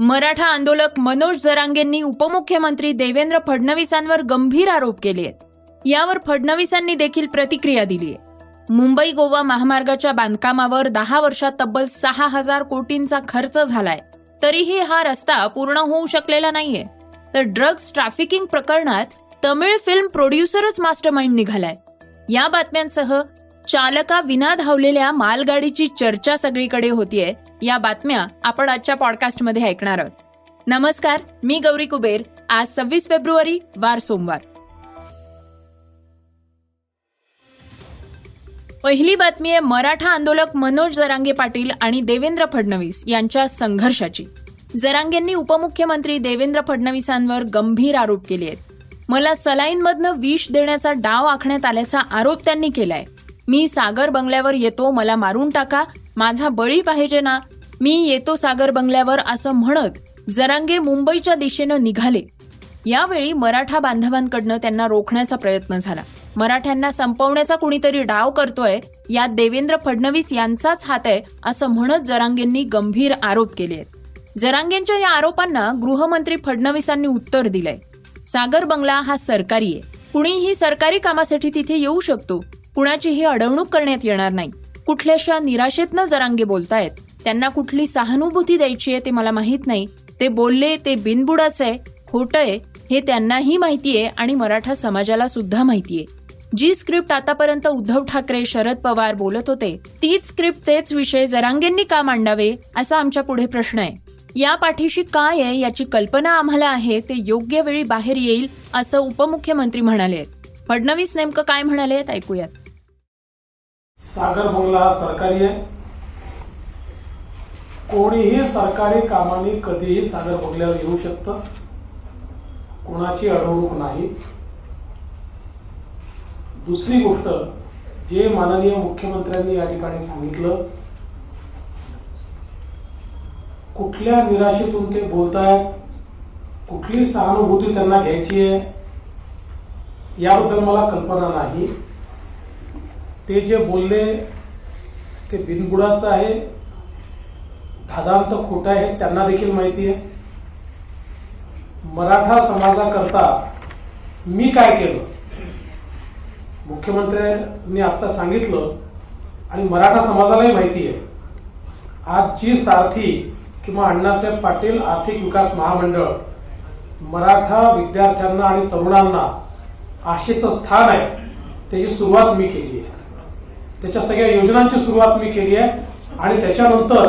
मराठा आंदोलक मनोज जरांगेंनी उपमुख्यमंत्री देवेंद्र फडणवीसांवर गंभीर आरोप केले आहेत. यावर फडणवीसांनी देखील प्रतिक्रिया दिली आहे. मुंबई गोवा महामार्गाच्या बांधकामावर दहा वर्षात तब्बल सहा हजार कोटींचा खर्च झालाय. तरीही हा रस्ता पूर्ण होऊ शकलेला नाहीये. तर ड्रग्ज ट्रॅफिकिंग प्रकरणात तमिळ फिल्म प्रोड्युसरच मास्टरमाइंड निघालाय. या बातम्यांसह चालका विना धावलेल्या मालगाडीची चर्चा सगळीकडे होतीये. या बातम्या आपण आजच्या पॉडकास्टमध्ये ऐकणार आहोत. नमस्कार मी गौरी कुबेर. आज सव्वीस फेब्रुवारी वार सोमवार. पहिली बातमी आहे मराठा आंदोलक मनोज जरांगे पाटील आणि देवेंद्र फडणवीस यांच्या संघर्षाची. जरांगेंनी उपमुख्यमंत्री देवेंद्र फडणवीसांवर गंभीर आरोप केले आहेत. मला सलाईनमधनं विष देण्याचा डाव आखण्यात आल्याचा आरोप त्यांनी केलाय. मी सागर बंगल्यावर येतो मला मारून टाका माझा बळी पाहिजे ना मी येतो सागर बंगल्यावर असं म्हणत जरांगे मुंबईच्या दिशेनं निघाले. यावेळी मराठा बांधवांकडनं त्यांना रोखण्याचा प्रयत्न झाला. मराठ्यांना संपवण्याचा कुणीतरी डाव करतोय यात देवेंद्र फडणवीस यांचाच हात आहे असं म्हणत जरांगेंनी गंभीर आरोप केले आहेत. जरांगेंच्या या आरोपांना गृहमंत्री फडणवीसांनी उत्तर दिलंय. सागर बंगला हा सरकारी आहे. कुणीही सरकारी कामासाठी तिथे येऊ शकतो. कुणाचीही अडवणूक करण्यात येणार नाही. कुठल्याशा निराशेतनं जरांगे बोलतायत. त्यांना कुठली सहानुभूती द्यायची आहे ते मला माहीत नाही. ते बोलले ते बिनबुडाच आहे खोटंय हे त्यांनाही माहितीये आणि मराठा समाजाला सुद्धा माहितीये जी स्क्रिप्ट आतापर्यंत उद्धव ठाकरे शरद पवार बोलत होते तीच स्क्रिप्ट तेच विषय जरांगेंनी का मांडावे असा आमच्या पुढे प्रश्न आहे. या पाठीशी काय आहे याची कल्पना आम्हाला आहे ते योग्य वेळी बाहेर येईल असं उपमुख्यमंत्री म्हणाले आहेत. फडणवीस नेमकं काय म्हणाले आहेत ऐकूयात. सागर बंगला सरकारी आहे. कोणीही सरकारी कामाने कधीही सागर भोगल्यावर येऊ शकतं. कोणाची अडवणूक नाही. दुसरी गोष्ट जे माननीय मुख्यमंत्र्यांनी या ठिकाणी सांगितलं कुठल्या निराशेतून ते बोलतायत कुठली सहानुभूती त्यांना घ्यायची आहे याबद्दल मला कल्पना नाही. ते जे बोलले ते बिनबुडाचं आहे. धादांत खोटं आहे त्यांना देखील माहिती आहे. मराठा समाजाकरता मी काय केलं? मुख्यमंत्र्यांनी आता सांगितलं आणि मराठा समाजालाही माहिती आहे. आज जी सारथी किंवा अण्णासाहेब पाटील आर्थिक विकास महामंडळ मराठा विद्यार्थ्यांना आणि तरुणांना आशेचं स्थान आहे त्याची सुरुवात मी केली आहे. त्याच्या सगळ्या योजनांची सुरुवात मी केली आहे आणि त्याच्यानंतर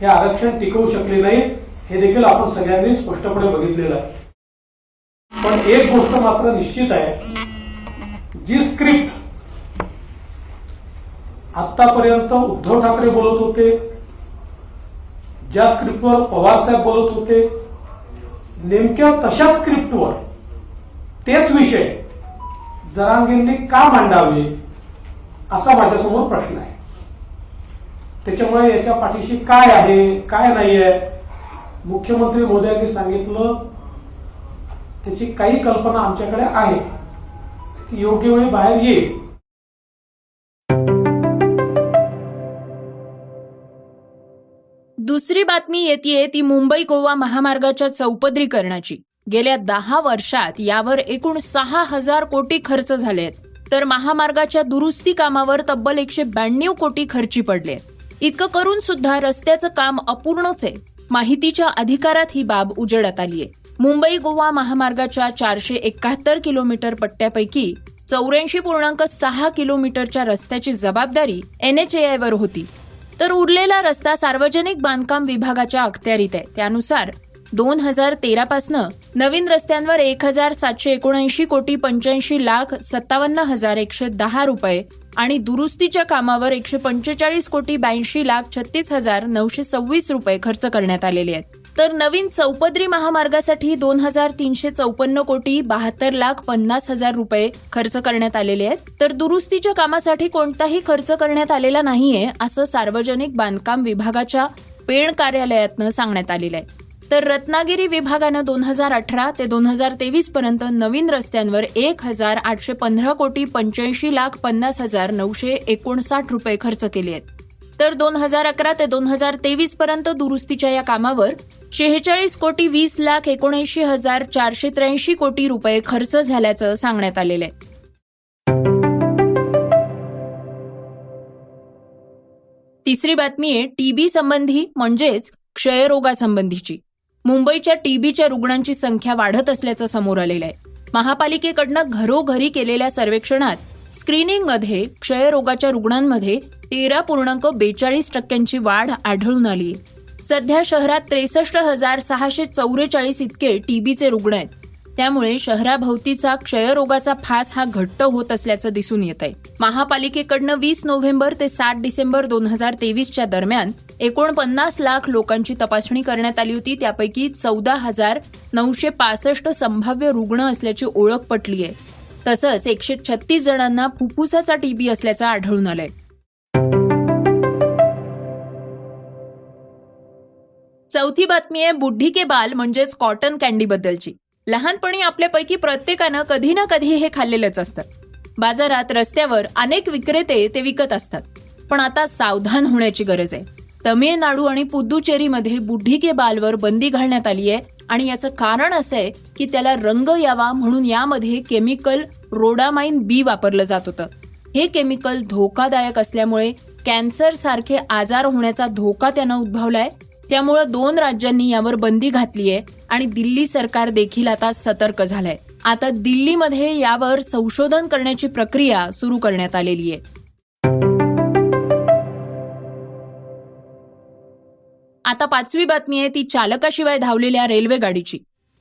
हे आरक्षण टिकवू शकले नाही हे देखील आपण सगळ्यांनी स्पष्टपणे बघितलेलं आहे. पण एक गोष्ट मात्र निश्चित आहे जी स्क्रिप्ट आतापर्यंत उद्धव ठाकरे बोलत होते ज्या स्क्रिप्टवर पवार साहेब बोलत होते नेमक्या तशाच स्क्रिप्टवर तेच विषय जरांगेंनी का मांडावे असा माझ्यासमोर प्रश्न आहे. त्याच्यामुळे याच्या पाठीशी काय आहे काय नाही आहे मुख्यमंत्री मोदयांनी सांगितलं त्याची काही कल्पना आमच्याकडे आहे. ती योग्य वेळी बाहेर येईल. दुसरी बातमी येते ती मुंबई गोवा महामार्गाच्या चौपदरीकरणाची. गेल्या दहा वर्षात यावर एकूण सहा हजार कोटी खर्च झाले आहेत तर महामार्गाच्या दुरुस्ती कामावर तब्बल एकशे ब्याण्णव कोटी खर्ची पडले आहेत इतकं करून सुद्धा रस्त्याचं काम अपूर्णच आहे. माहितीच्या अधिकारात ही बाब उजेडात आलीय मुंबई गोवा महामार्गाच्या चारशे एकाहत्तर किलोमीटर पट्ट्यापैकी चौऱ्याऐंशी पूर्णांक सहा किलोमीटरच्या रस्त्याची जबाबदारी एनएचएआय वर होती. तर उरलेला रस्ता सार्वजनिक बांधकाम विभागाच्या अखत्यारीत आहे. त्यानुसार दोन हजार तेरा पासनं नवीन रस्त्यांवर एक हजार सातशे एकोणऐंशी कोटी पंच्याऐंशी लाख सत्तावन्न हजार एकशे दहा रुपये आणि दुरुस्तीच्या कामावर एकशे पंचेचाळीस कोटी ब्याऐंशी लाख छत्तीस हजार नऊशे सव्वीस रुपये खर्च करण्यात आलेले आहेत. तर नवीन चौपदरी महामार्गासाठी दोन हजार तीनशे चौपन्न कोटी बहात्तर लाख पन्नास हजार रुपये खर्च करण्यात आलेले आहेत. तर दुरुस्तीच्या कामासाठी कोणताही खर्च करण्यात आलेला नाहीये असं सार्वजनिक बांधकाम विभागाच्या पेण कार्यालयातनं सांगण्यात आलेलं आहे. तर रत्नागिरी विभागानं दोन हजार अठरा ते दोन हजार तेवीस पर्यंत नवीन रस्त्यांवर एक हजार आठशे पंधरा कोटी पंच्याऐंशी लाख पन्नास हजार नऊशे एकोणसाठ रुपये खर्च केले आहेत. तर दोन हजार अकरा ते दोन हजार तेवीस पर्यंत दुरुस्तीच्या या कामावर शेहेचाळीस कोटी वीस लाख एकोणऐंशी हजार चारशे त्र्याऐंशी कोटी रुपये खर्च झाल्याचं सांगण्यात आलेलं आहे. तिसरी बातमी आहे टीबी संबंधी म्हणजेच क्षयरोगासंबंधीची. मुंबईच्या टीबीच्या रुग्णांची संख्या वाढत असल्याचं समोर आलेलं आहे. महापालिकेकडनं घरोघरी केलेल्या सर्वेक्षणात स्क्रीनिंगमध्ये क्षयरोगाच्या रुग्णांमध्ये तेरा पूर्णांक बेचाळीस टक्क्यांची वाढ आढळून आली. आहे सध्या शहरात त्रेसष्ट हजार सहाशे चौवेचाळीस इतके टीबीचे रुग्ण आहेत. त्यामुळे शहराभोवतीचा क्षयरोगाचा फास हा घट्ट होत असल्याचं दिसून येत आहे महापालिकेकडनं वीस नोव्हेंबर ते सात डिसेंबर दोन हजार तेवीसच्या दरम्यान एकोणपन्नास लाख लोकांची तपासणी करण्यात आली होती. त्यापैकी चौदा हजार नऊशे पासष्ट संभाव्य रुग्ण असल्याची ओळख पटली आहे. तसंच एकशे छत्तीस जणांना फुफ्फुसाचा टीबी असल्याचं आढळून आलंय. चौथी बातमी आहे बुड्ढी के बाल म्हणजेच कॉटन कॅन्डी बद्दलची लहानपणी आपल्यापैकी प्रत्येकानं कधी ना कधी हे खाल्लेलंच असतं. बाजारात रस्त्यावर अनेक विक्रेते ते विकत असतात. पण आता सावधान होण्याची गरज आहे. तमिळनाडू आणि पुद्दुचेरीमध्ये बुड्ढी के बालवर बंदी घालण्यात आली आहे आणि याचं कारण असं आहे की त्याला रंग यावा म्हणून यामध्ये केमिकल रोडामाइन बी वापरलं जात होतं. हे केमिकल धोकादायक असल्यामुळे कॅन्सर सारखे आजार होण्याचा धोका त्यानं उद्भवलाय. त्यामुळं दोन राज्यांनी यावर बंदी घातली आहे आणि दिल्ली सरकार देखील आता सतर्क झालंय. आता दिल्लीमध्ये यावर संशोधन करण्याची प्रक्रिया सुरू करण्यात आलेली आहे. आता पाचवी बातमी आहे ती चालकाशिवाय धावलेल्या रेल्वे गाडीची.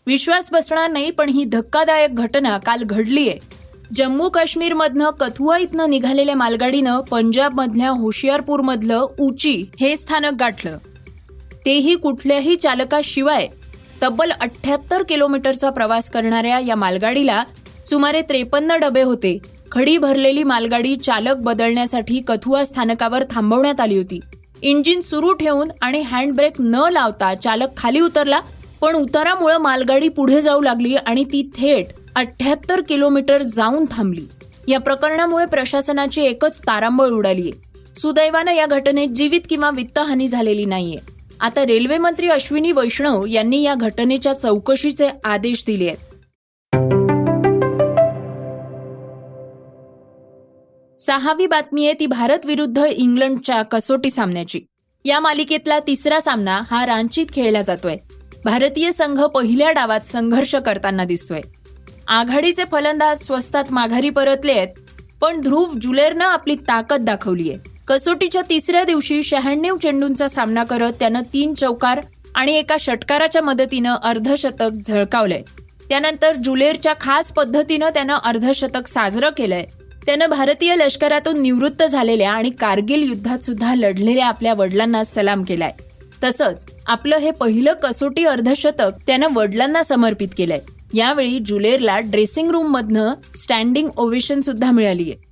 विश्वास बसणार नाही पण ही धक्कादायक घटना काल घडली आहे. जम्मू काश्मीरमधनं कथुआ इथनं निघालेल्या मालगाडीनं पंजाबमधल्या होशियारपूरमधलं उची हे स्थानक गाठलं. तेही कुठल्याही चालकाशिवाय तब्बल अठ्याहत्तर किलोमीटरचा प्रवास करणाऱ्या या मालगाडीला सुमारे त्रेपन्न डबे होते. खडी भरलेली मालगाडी चालक बदलण्यासाठी कथुआ स्थानकावर थांबवण्यात आली होती. इंजिन सुरू ठेवून आणि हँडब्रेक न लावता चालक खाली उतरला पण उतारामुळे मालगाडी पुढे जाऊ लागली आणि ती थेट अठ्याहत्तर किलोमीटर जाऊन थांबली. या प्रकरणामुळे प्रशासनाची एकच तारांबळ उडालीये. सुदैवानं या घटनेत जीवित किंवा वित्तहानी झालेली नाहीये. आता रेल्वे मंत्री अश्विनी वैष्णव यांनी या घटनेच्या चौकशीचे आदेश दिले आहेत. सहावी बातमी आहे ती भारत विरुद्ध इंग्लंडच्या कसोटी सामन्याची. या मालिकेतला तिसरा सामना हा रांचीत खेळला जातोय. भारतीय संघ पहिल्या डावात संघर्ष करताना दिसतोय. आघाडीचे फलंदाज स्वस्तात माघारी परतले आहेत पण ध्रुव जुलेरनं आपली ताकद दाखवली आहे कसोटीच्या तिसऱ्या दिवशी शहाण्णव चेंडूंचा सामना करत त्यानं तीन चौकार आणि एका षटकाराच्या मदतीनं अर्धशतक झळकावलंय. त्यानंतर जुलेरच्या खास पद्धतीनं त्यानं अर्धशतक साजरं केलंय. त्यानं भारतीय लष्करातून निवृत्त झालेल्या आणि कारगिल युद्धात सुद्धा लढलेल्या आपल्या वडिलांना सलाम केलाय. तसंच आपलं हे पहिलं कसोटी अर्धशतक त्यानं वडिलांना समर्पित केलंय. यावेळी जुलेरला ड्रेसिंग रूम मधनं स्टँडिंग ओवेशन सुद्धा मिळालीय.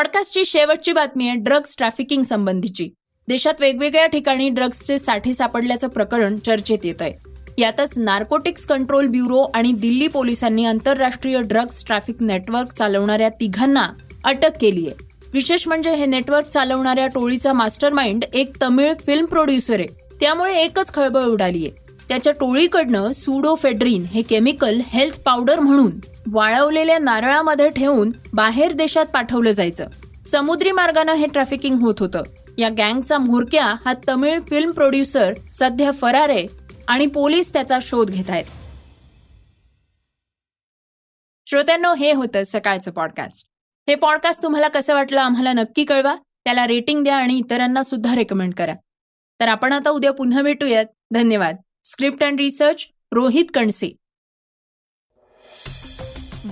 पॉडकास्टची शेवटची बातमी आहे ड्रग्ज ट्रॅफिकिंग संबंधीची. देशात वेगवेगळ्या ठिकाणी ड्रग्जचे साठे सापडल्याचं प्रकरण चर्चेत येत आहे. यातच नार्कोटिक्स कंट्रोल ब्युरो आणि दिल्ली पोलिसांनी आंतरराष्ट्रीय ड्रग्ज ट्रॅफिक नेटवर्क चालवणाऱ्या तिघांना अटक केली आहे. विशेष म्हणजे हे नेटवर्क चालवणाऱ्या टोळीचा मास्टर माइंड एक तमिळ फिल्म प्रोड्युसर आहे. त्यामुळे एकच खळबळ उडाली आहे. त्याच्या टोळीकडनं सुडोफेड्रीन हे केमिकल हेल्थ पावडर म्हणून वाळवलेल्या नारळामध्ये ठेवून बाहेर देशात पाठवलं जायचं. समुद्री मार्गानं हे ट्रॅफिकिंग होत होतं. या गँगचा म्होरक्या हा तमिळ फिल्म प्रोड्युसर सध्या फरार आहे आणि पोलीस त्याचा शोध घेत आहेत. श्रोत्यांनो हे होतं सकाळचं पॉडकास्ट हे पॉडकास्ट तुम्हाला कसं वाटलं आम्हाला नक्की कळवा. त्याला रेटिंग द्या आणि इतरांना सुद्धा रेकमेंड करा. तर आपण आता उद्या पुन्हा भेटूयात. धन्यवाद. Script and research Rohit Kanse.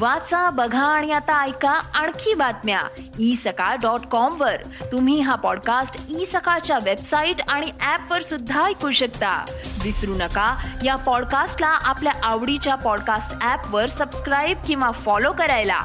वाचा बघा आणि आता ऐका आणखी बातम्या. ई सकाळ डॉट कॉम वर. तुम्ही हा पॉडकास्ट ई सकाळच्या वेबसाईट आणि ऍप वर सुद्धा ऐकू शकता. विसरू नका या पॉडकास्टला आपल्या आवडीच्या पॉडकास्ट ऍप वर सबस्क्राईब किंवा फॉलो करायला.